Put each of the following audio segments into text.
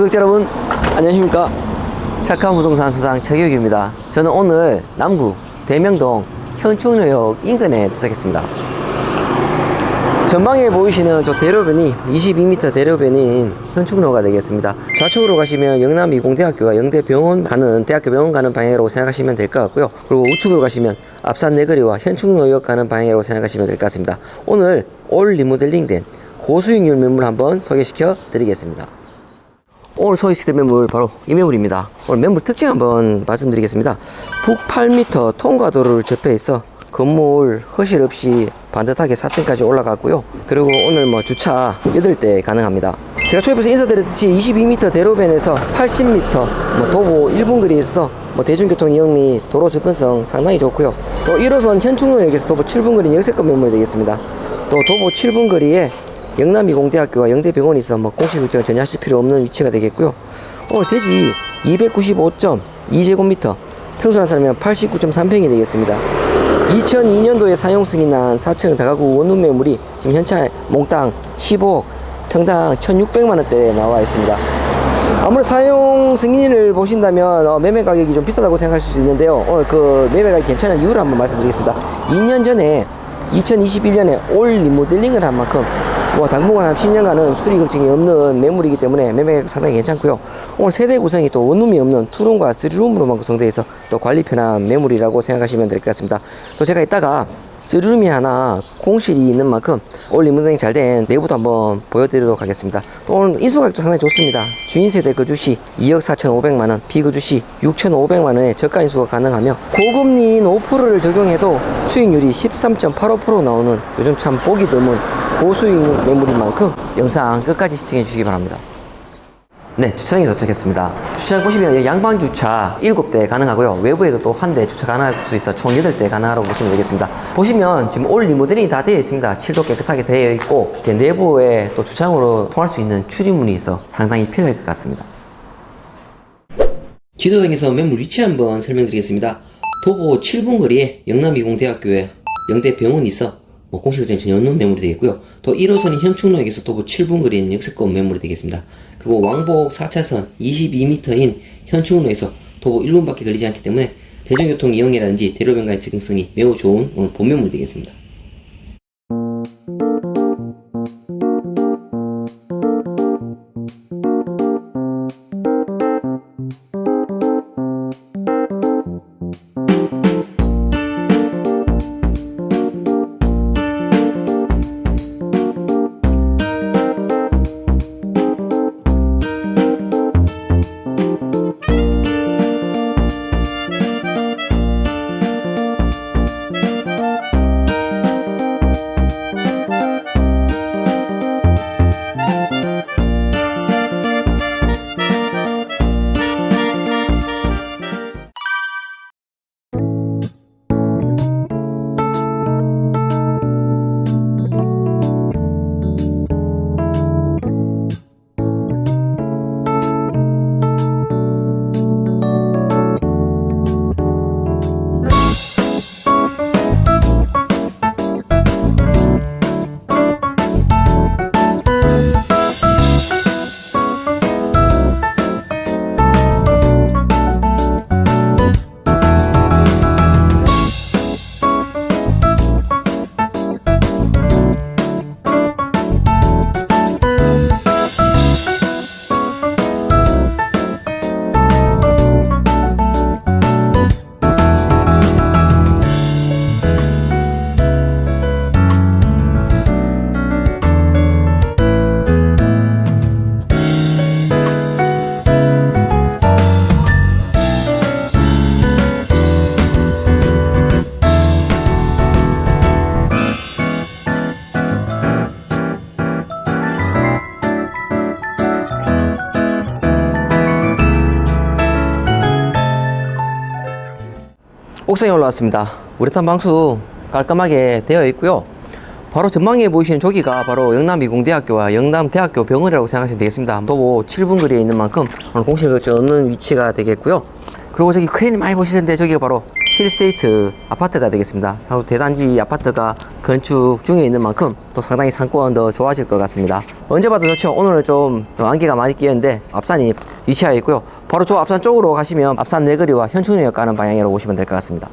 구독자 여러분 안녕하십니까? 착한 부동산 소장 최규익입니다. 저는 오늘 남구 대명동 현충역 인근에 도착했습니다. 전방에 보이시는 저 대로변이 22m 대로변인 현충로가 되겠습니다. 좌측으로 가시면 영남 이공대학교와 영대병원 가는 대학교 병원 가는 방향으로 생각하시면 될 것 같고요. 그리고 우측으로 가시면 앞산 내거리와 현충로역 가는 방향으로 생각하시면 될 것 같습니다. 오늘 올 리모델링 된 고수익률 매물 한번 소개시켜 드리겠습니다 오늘 소개시킬 매물 바로 이 매물입니다. 오늘 매물 특징 한번 말씀드리겠습니다. 북 8m 통과도로를 접해 있어 건물 허실 없이 반듯하게 4층까지 올라갔고요. 그리고 오늘 뭐 주차 8대 가능합니다. 제가 초입에서 인사드렸듯이 22m 대로변에서 80m 뭐 도보 1분 거리에 있어서 뭐 대중교통 이용 및 도로 접근성 상당히 좋고요. 또 1호선 현충로역에서 도보 7분 거리 역세권 매물이 되겠습니다. 또 도보 7분 거리에 영남이공대학교와 영대병원이 있어 뭐 공식 일정 전혀 하실 필요 없는 위치가 되겠고요. 오늘 대지 295.2제곱미터, 평수한 사람이면 89.3평이 되겠습니다. 2002년도에 사용 승인한 4층 다가구 원룸 매물이 지금 현재 몽땅 15억, 평당 1,600만 원대에 나와 있습니다. 아무래도 사용 승인을 보신다면 어, 매매 가격이 좀 비싸다고 생각하실 수 있는데요. 오늘 그 매매 가격이 괜찮은 이유를 한번 말씀드리겠습니다. 2년 전에 2021년에 올 리모델링을 한 만큼 뭐 당분간 한 10년간은 수리 걱정이 없는 매물이기 때문에 매매가 상당히 괜찮고요. 오늘 세대 구성이 또 원룸이 없는 투룸과 쓰리룸으로만 구성되어 있어 또 관리 편한 매물이라고 생각하시면 될 것 같습니다. 또 제가 이따가 쓰리룸이 하나 공실이 있는 만큼 올 리모델링 잘된 내부도 한번 보여드리도록 하겠습니다. 또 오늘 인수가격도 상당히 좋습니다. 주인세대 거주시 2억 4,500만원, 비거주시 6,500만원의 저가 인수가 가능하며 고금리 5%를 적용해도 수익률이 13.85% 나오는 요즘 참 보기 드문 고수익 매물인 만큼 영상 끝까지 시청해 주시기 바랍니다. 네, 주차장에 도착했습니다. 주차장 보시면 양방 주차 7대 가능하고요. 외부에도 또 한 대 주차 가능할 수 있어 총 8대 가능하다고 보시면 되겠습니다. 보시면 지금 올 리모델링이 다 되어 있습니다. 칠도 깨끗하게 되어 있고 이렇게 내부에 또 주차장으로 통할 수 있는 출입문이 있어 상당히 편할 것 같습니다. 지도상에서 매물 위치 한번 설명드리겠습니다. 도보 7분 거리에 영남이공대학교에 영대병원이 있어 뭐 전혀 없는 매물이 되겠고요. 또 1호선이 현충로역에서 도보 7분 거리인 역세권 매물이 되겠습니다. 그리고 왕복 4차선 22m인 현충로에서 도보 1분밖에 걸리지 않기 때문에 대중교통 이용이라든지 대로변과의 접근성이 매우 좋은 오늘 본 매물이 되겠습니다. 옥상에 올라왔습니다. 우레탄 방수 깔끔하게 되어 있고요. 바로 전방에 보이시는 저기가 바로 영남이공대학교와 영남대학교 병원이라고 생각하시면 되겠습니다. 도보 7분 거리에 있는 만큼 오늘 공실 걱정 없는 위치가 되겠고요. 그리고 저기 크레인 많이 보실 텐데 저기가 바로 힐스테이트 아파트가 되겠습니다. 사실 대단지 아파트가 건축 중에 있는 만큼 또 상당히 상권도 좋아질 것 같습니다. 언제 봐도 좋죠. 오늘은 좀, 좀 안개가 많이 끼었는데 앞산이 위치하여 있고요. 바로 저 앞산 쪽으로 가시면 앞산 내거리와 현충역 가는 방향으로 오시면 될 것 같습니다.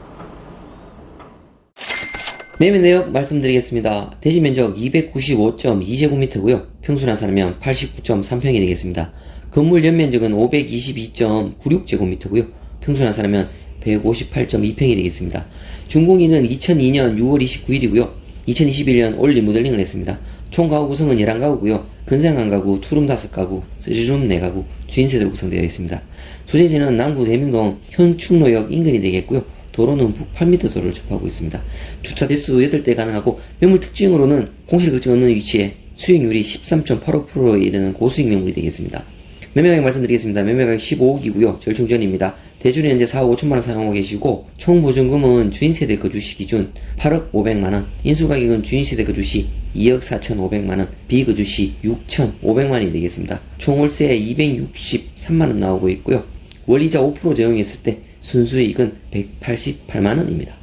매매 내역 말씀드리겠습니다. 대지 면적 295.2제곱미터고요. 평수란 사람면 89.3평이 되겠습니다. 건물 연면적은 522.96제곱미터고요. 평수란 사람면 158.2평이 되겠습니다. 준공일은 2002년 6월 29일이고요. 2021년 올 리모델링을 했습니다. 총 가구 구성은 11가구고요. 근생 1가구, 투룸 5가구, 쓰리룸 4가구, 주인세대로 구성되어 있습니다. 소재지는 남구 대명동 현충로역 인근이 되겠고요. 도로는 북 8m 도로를 접하고 있습니다. 주차 대수 8대 가능하고 매물 특징으로는 공실 걱정 없는 위치에 수익률이 13.85%에 이르는 고수익 매물이 되겠습니다. 매매 가격 말씀드리겠습니다. 매매 가격 15억이고요. 절충 전입니다. 대출이 현재 4억 5천만 원 사용하고 계시고 총 보증금은 주인 세대 거주시 기준 8억 500만 원, 인수 가격은 주인 세대 거주시 2억 4천5백만 원, 비거주시 6천5백만 원이 되겠습니다. 총 월세 263만 원 나오고 있고요. 월이자 5% 적용했을 때 순수익은 188만 원입니다.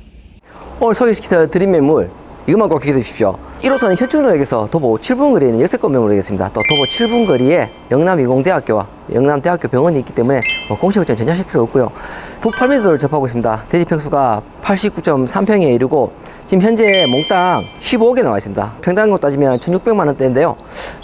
오늘 소개시켜 드린 매물 이것만 꼭 기억해 주십시오. 1호선은 현충로역에서 도보 7분 거리에 있는 역세권 매물로 되겠습니다. 또 도보 7분 거리에 영남이공대학교와 영남대학교 병원이 있기 때문에 뭐 걱정 전혀 하실 필요 없고요. 북 8m를 접하고 있습니다. 대지 평수가 89.3평에 이르고 지금 현재 몽땅 15억에 나와 있습니다. 평당으로 따지면 1,600만 원대인데요.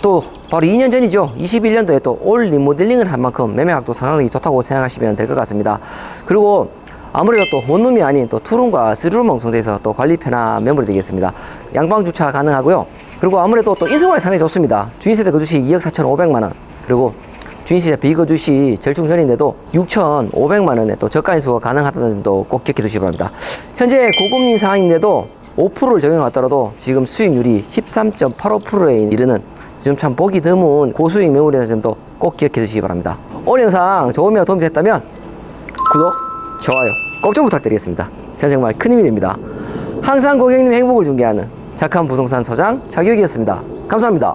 또 바로 2년 전이죠. 21년도에 또 올 리모델링을 한 만큼 매매각도 상당히 좋다고 생각하시면 될 것 같습니다. 그리고 아무래도 또 원룸이 아닌 또 투룸과 쓰리룸 방송돼서 또 관리 편한 매물이 되겠습니다. 양방 주차 가능하고요. 그리고 아무래도 또 인수관이 상당히 좋습니다. 주인세대 거주시 2억 4,500만 원. 그리고 주인세대 비거주시 절충전인데도 6,500만 원에 또 저가 인수가 가능하다는 점도 꼭 기억해 두시기 바랍니다. 현재 고금리 상황인데도 5%를 적용하더라도 지금 수익률이 13.85%에 이르는 요즘 참 보기 드문 고수익 매물이라는 점도 꼭 기억해 두시기 바랍니다. 오늘 영상 좋으면 도움이 됐다면 구독, 좋아요 꼭 좀 부탁드리겠습니다. 저는 정말 큰 힘이 됩니다. 항상 고객님 행복을 중개하는 착한 부동산 소장 자격이었습니다. 감사합니다.